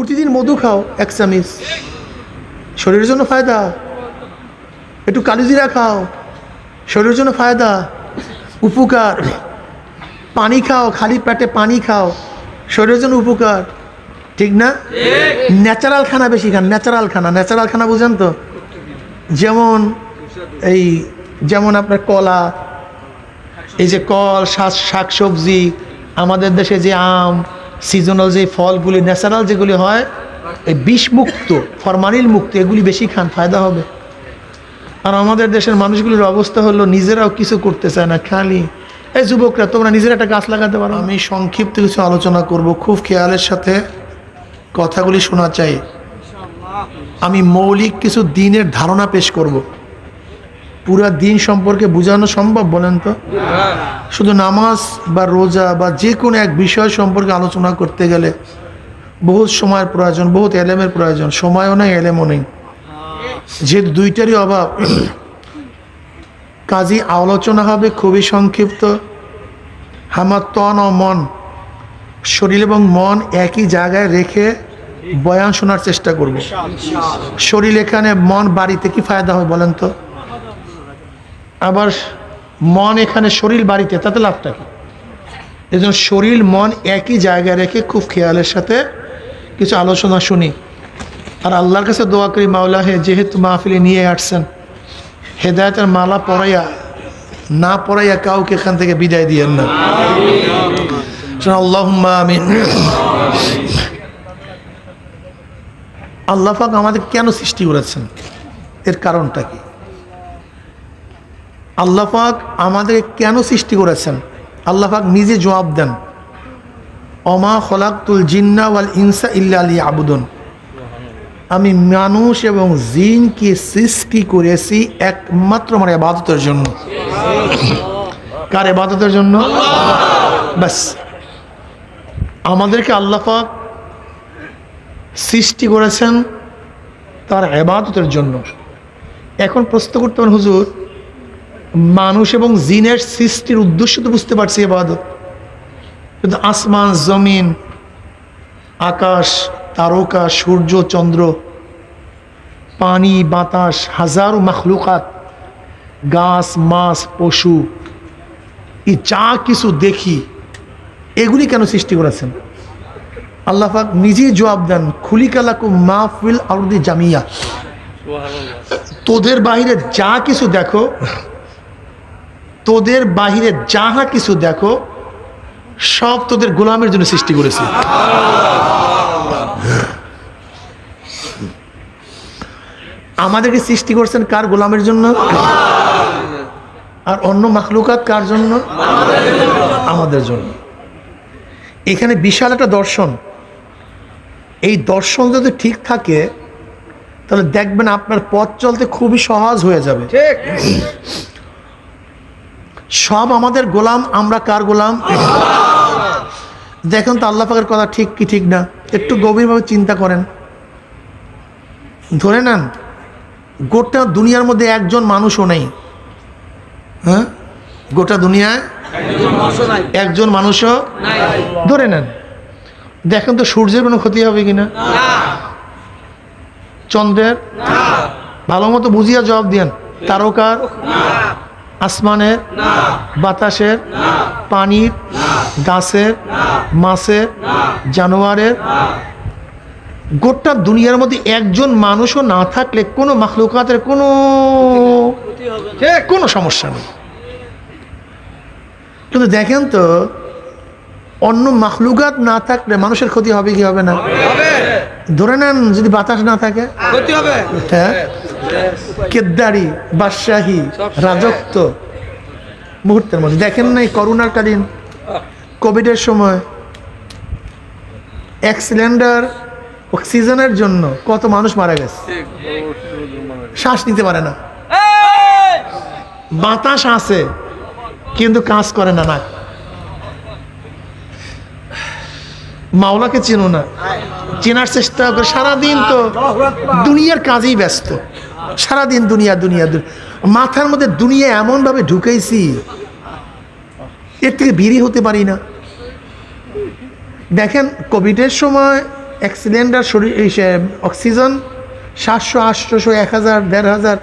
প্রতিদিন মধু খাও, এক চামিচ। শরীরের জন্য ফায়দা। একটু কালিজিরা খাও, শরীরের জন্য ফায়দা। উপকার। পানি খাও, খালি পেটে পানি খাও, শরীরের জন্য উপকার। ঠিক না? ন্যাচারাল খানা বেশি খান, ন্যাচারাল খানা। ন্যাচারাল খানা বুঝেন তো? যেমন এই, যেমন আপনার কলা, এই যে কল, শাক শাক সবজি, আমাদের দেশে যে আম সিজনাল যে ফলগুলি ন্যাচারাল যেগুলি হয়, এই বিষমুক্ত ফরমালিন মুক্ত, এগুলি বেশি খান, ফায়দা হবে। আর আমাদের দেশের মানুষগুলির অবস্থা হলো, নিজেরাও কিছু করতে চায় না, খালি, এই যুবকরা, তোমরা নিজেরা একটা গাছ লাগাতে পারো আমি সংক্ষিপ্ত কিছু আলোচনা করব, খুব খেয়ালের সাথে কথাগুলি শোনা চাই। আমি মৌলিক কিছু দিনের ধারণা পেশ করব। পুরা দিন সম্পর্কে বোঝানো সম্ভব বলেন তো? শুধু নামাজ বা রোজা বা যে কোনো এক বিষয় সম্পর্কে আলোচনা করতে গেলে বহুত সময়ের প্রয়োজন বহুত এলেমের প্রয়োজন। সময়ও নেই এলেমও নেই। যেহেতু দুইটারই অভাব কাজী আলোচনা হবে খুবই সংক্ষিপ্ত। আমার তন ও মন শরীর এবং মন একই জায়গায় রেখে বয়ান শোনার চেষ্টা করব। শরীর এখানে মন বাড়িতে কি ফায়দা হয় বলেন তো? আবার মন এখানে শরীর বাড়িতে, তাতে লাভটা কি? এই জন্য শরীর, মন একই জায়গায় রেখে খুব খেয়ালের সাথে কিছু আলোচনা শুনি। আর আল্লাহর কাছে দোয়া করি মাওলা হে যেহেতু মাহফিলে নিয়ে আসছেন, হেদায়তের মালা পড়াইয়া না পড়াইয়া কাউকে এখান থেকে বিদায় দিয়েন না। আল্লাহ আমিন। আল্লাহ পাক আমাদের কেন সৃষ্টি করেছেন? এর কারণটা কি? আল্লাহ পাক আমাদেরকে কেন সৃষ্টি করেছেন? আল্লাহ পাক নিজে জবাব দেন। অমা খলাকুল জিন্না ওয়াল ইনসা ইল্লা আলী আবুদন আমি মানুষ এবং জিনকে সৃষ্টি করেছি একমাত্র আমার আবাদতের জন্য। কার এবাদতের জন্য? ব্যাস। আমাদেরকে আল্লাহ পাক সৃষ্টি করেছেন তার এবাদতের জন্য। এখন প্রশ্ন করতে হুজুর মানুষ এবং জিনের সৃষ্টির উদ্দেশ্য তো বুঝতে পারছি এবাদত কিন্তু আসমান জমিন আকাশ তারকা সূর্য চন্দ্র পানি বাতাস হাজারো মাখলুকাত গাছ মাছ পশু এই যা কিছু দেখি এগুলি কেন সৃষ্টি করেছেন? আল্লাহ পাক নিজেই জবাব দেন খুলি কালাকু মাহফিল আরদি জামিয়া। তোদের বাহিরে যা কিছু দেখো তোদের বাহিরে যাহা কিছু দেখো, সব তোদের গোলামের জন্য সৃষ্টি করেছি। আমাদেরকে সৃষ্টি করছেন কার গোলামের জন্য? আর অন্য মাখলুকাত কার জন্য? আমাদের জন্য। এখানে বিশাল একটা দর্শন। এই দর্শন যদি ঠিক থাকে, তাহলে দেখবেন আপনার পথ চলতে খুবই সহজ হয়ে যাবে। ঠিক। সব আমাদের গোলাম, আমরা কার গোলাম? দেখেন তো আল্লাহ পাকের কথা ঠিক কি ঠিক না? একটু গভীরভাবে চিন্তা করেন। ধরে নেন, গোটা দুনিয়ার মধ্যে একজন মানুষও নেই। হ্যাঁ? গোটা দুনিয়ায় একজন মানুষও ধরে নেন, দেখেন তো সূর্যের কোনো ক্ষতি হবে কিনা? না চন্দ্রের? ভালো মতো বুঝিয়া জবাব দেন তারকার? আসমানের বাতাসের পানির গাছের মাছের জানোয়ারের। গোটা দুনিয়ার মধ্যে একজন মানুষও না থাকলে কোনো মাখলুকাতের কোনো কোনো সমস্যা নেই। কিন্তু দেখেন তো অন্য মাখলুকাত না থাকলে মানুষের ক্ষতি হবে কি হবে না? ধরে নেন যদি বাতাস না থাকে ক্ষতি হবে। হ্যাঁ? কেদ্দারি, বাদশাহী, রাজত্ব। মুহূর্তের মধ্যে। দেখেন নাই করোনার কালীন কোভিডের সময়। এক সিলিন্ডার অক্সিজেনের জন্য কত মানুষ মারা গেছে। শ্বাস নিতে পারে না। বাতাস আছে, কিন্তু কাজ করে না নাক মাওলাকে চেনো না। চেনার চেষ্টা করে। সারাদিন তো দুনিয়ার কাজেই ব্যস্ত। সারাদিন দুনিয়া দুনিয়া। মাথার মধ্যে দুনিয়া এমনভাবে ঢুকেছি এর থেকে বেরিয়ে হতে পারি না। দেখেন, কোভিডের সময় এক সিলিন্ডার শরীর অক্সিজেন সাতশো আটশোশো এক হাজার, দেড় হাজার,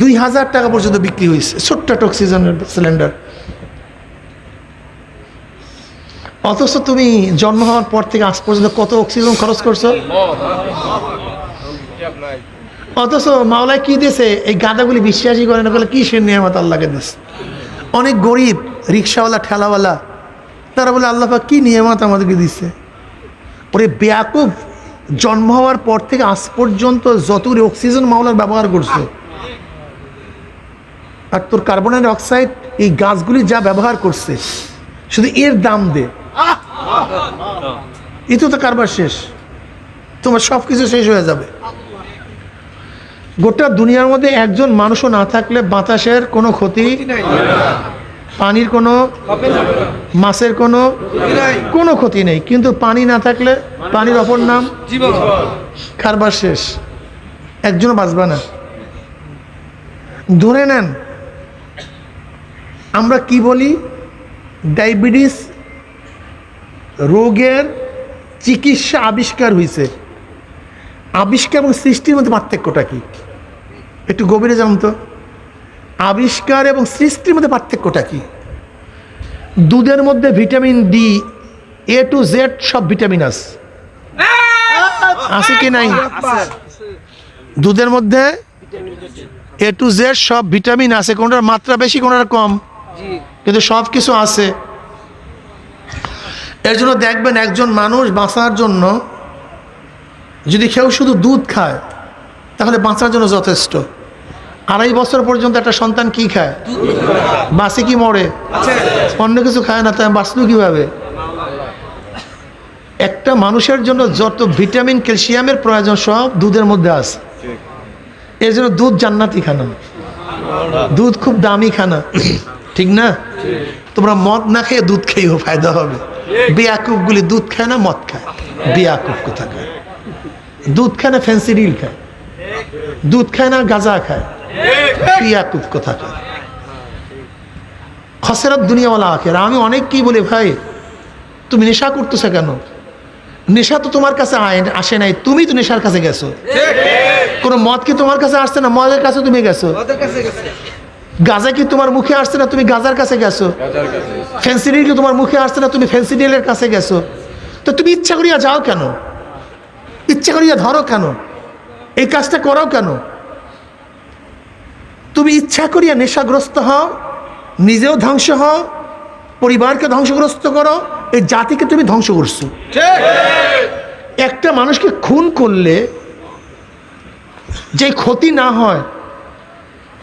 দুই হাজার টাকা পর্যন্ত বিক্রি হয়েছে, ছোট্ট অক্সিজেনের সিলিন্ডার। অথচ তুমি জন্ম হওয়ার পর থেকে আজ পর্যন্ত কত অক্সিজেন খরচ করছ? অথচ মাওলায় কি দিয়েছে? এই গাঁদাগুলি বিশ্বাসই করে না বলে কি সে নিয়ামত আল্লাহকে দিয়েছে? অনেক গরিব রিক্সাওয়ালা ঠেলাওয়ালা তারা বলে আল্লাহ কি নিয়ামত আমাদেরকে দিচ্ছে ওরে বেয়াকুব জন্ম হওয়ার পর থেকে আজ পর্যন্ত যতগুলি অক্সিজেন মাওলার ব্যবহার করছে আর তোর কার্বন অক্সাইড এই গাছগুলি যা ব্যবহার করছে শুধু এর দাম দে। এ তো তো কারবার শেষ। তোমার সব কিছু শেষ হয়ে যাবে। গোটা দুনিয়ার মধ্যে একজন মানুষও না থাকলে বাতাসের কোনো ক্ষতি পানির কোনো মাছের কোনো কোনো ক্ষতি নেই। কিন্তু পানি না থাকলে পানির অপর নাম কারবার শেষ। একজনও বাঁচবে না। ধরে নেন আমরা কি বলি? ডায়াবেটিস রোগের চিকিৎসা আবিষ্কার হয়েছে আবিষ্কার এবং সৃষ্টির মধ্যে পার্থক্যটা কি? একটু গভীরে জানুন তো। আবিষ্কার এবং সৃষ্টির মধ্যে পার্থক্যটা কি? দুধের মধ্যে vitamin D A to Z সব ভিটামিন আছে। আছে কি নাই? দুধের মধ্যে এ টু জেড সব ভিটামিন আছে, কোনটার মাত্রা বেশি, কোনটার কম। কিন্তু সব কিছু আছে। এর জন্য দেখবেন একজন মানুষ বাঁচার জন্য যদি কেউ শুধু দুধ খায়, তাহলে বাঁচার জন্য যথেষ্ট। আড়াই বছর পর্যন্ত একটা সন্তান কি খায়? বাসে কি মরে? অন্য কিছু খায় না, তাই বাঁচলো কীভাবে? একটা মানুষের জন্য যত ভিটামিন, ক্যালসিয়ামের প্রয়োজন সব দুধের মধ্যে আছে। এর জন্য দুধ জান্নাতি খানা। দুধ খুব দামি খানা। ঠিক না? তোমরা মদ না খেয়ে দুধ খেয়েও ফায়দা হবে। বেয়াকুবগুলি দুধ খায় না, মদ খায়। বেয়াকুব কোথা খায় দুধ খায় না ফ্যান্সি ফ্যান্সিডিল খায়। দুধ খায় না, গাঁজা খায়। বেয়াকুব কোথা খায় খসেরাত দুনিয়াওয়ালা আখের। আমি অনেক কি বলি, ভাই, তুমি নেশা করতেছো কেন? নেশা তো তোমার কাছে আসে নাই। তুমি তো নেশার কাছে গেছো। কোনো মদ কি তোমার কাছে আসছে না? মদের কাছে তুমি গেছো। গাঁজা কি তোমার মুখে আসছে না? তুমি গাজার কাছে গেছো। ফেন্সিডিল কি তোমার মুখে আসছে না? তুমি ফেন্সিডিলের কাছে গেছো। তো তুমি ইচ্ছা করিয়া যাও কেন? ইচ্ছা করিয়া ধরো কেন? এই কাজটা করো কেন? তুমি ইচ্ছা করিয়া নেশাগ্রস্ত হও, নিজেও ধ্বংস হও, পরিবারকে ধ্বংসগ্রস্ত করো, এই জাতিকে তুমি ধ্বংস করছ। একটা মানুষকে খুন করলে যে ক্ষতি না হয়,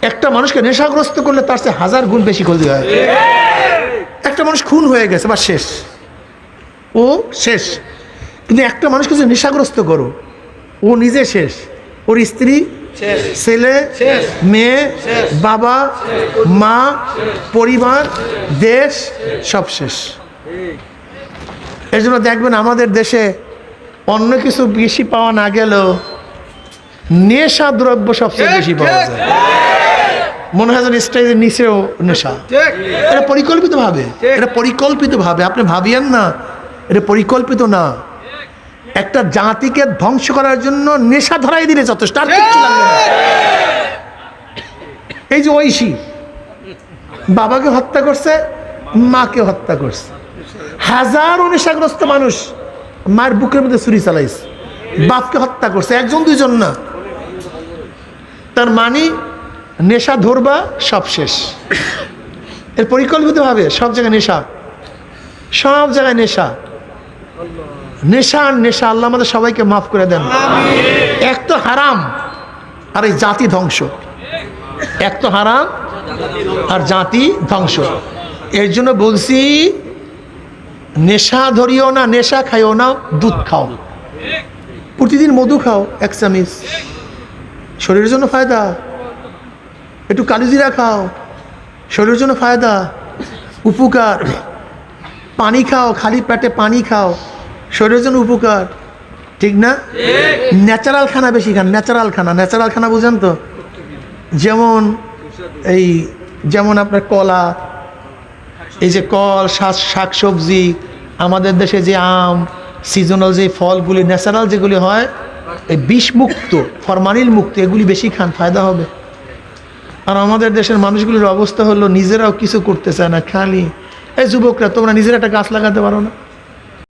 একটা মানুষকে নেশাগ্রস্ত করলে তার চেয়ে হাজার গুণ বেশি ক্ষতি হয়। একটা মানুষ খুন হয়ে গেছে, বা শেষ। ও শেষ। কিন্তু একটা মানুষকে যদি নেশাগ্রস্ত করো, ও নিজে শেষ। ওর স্ত্রী ছেলে মেয়ে বাবা মা পরিবার দেশ সব শেষ। এর জন্য দেখবেন আমাদের দেশে অন্য কিছু বেশি পাওয়া না গেলেও নেশা দ্রব্য সবচেয়ে বেশি পাওয়া যায়। মনে হয় যেন স্টেজের নিচেও নেশা। এটা পরিকল্পিতভাবে। এটা পরিকল্পিতভাবে। আপনি ভাবিয়েন না এটা পরিকল্পিত না। একটা জাতিকে ধ্বংস করার জন্য নেশা ধরাই দিলে যথেষ্ট, আর না। এই যে ঐশী, বাবাকে হত্যা করছে, মাকে হত্যা করছে। হাজারো নেশাগ্রস্ত মানুষ মায়ের বুকের মধ্যে ছুরি চালাইছে। বাপকে হত্যা করছে, একজন দুইজন না। তার মানে নেশা ধরবা সব শেষ। এর পরিকল্পিতভাবে সব জায়গায় নেশা, সব জায়গায় নেশা। নেশা আর নেশা আল্লাহ আমাদের সবাইকে মাফ করে দেন। এক তো হারাম আর এই জাতি ধ্বংস। এক তো হারাম আর জাতি ধ্বংস। এর জন্য বলছি নেশা ধরিও না নেশা খাইও না দুধ খাও। প্রতিদিন মধু খাও এক চামিচ। শরীরের জন্য ফায়দা। একটু কালিজিরা খাও শরীরের জন্য ফায়দা। উপকার। পানি খাও খালি পেটে পানি খাও। শরীরের জন্য উপকার। ঠিক না? ন্যাচারাল খানা বেশি খান ন্যাচারাল খানা। ন্যাচারাল খানা বুঝেন তো? যেমন এই যেমন আপনার কলা এই যে কল শাক শাক সবজি আমাদের দেশে যে আম সিজনাল যে ফলগুলি ন্যাচারাল যেগুলি হয় এই বিষমুক্ত ফরমালিন মুক্ত এগুলি বেশি খান ফায়দা হবে। আর আমাদের দেশের মানুষগুলির অবস্থা হলো নিজেরাও কিছু করতে চায় না খালি। এই যুবকরা তোমরা নিজেরা একটা গাছ লাগাতে পারো না।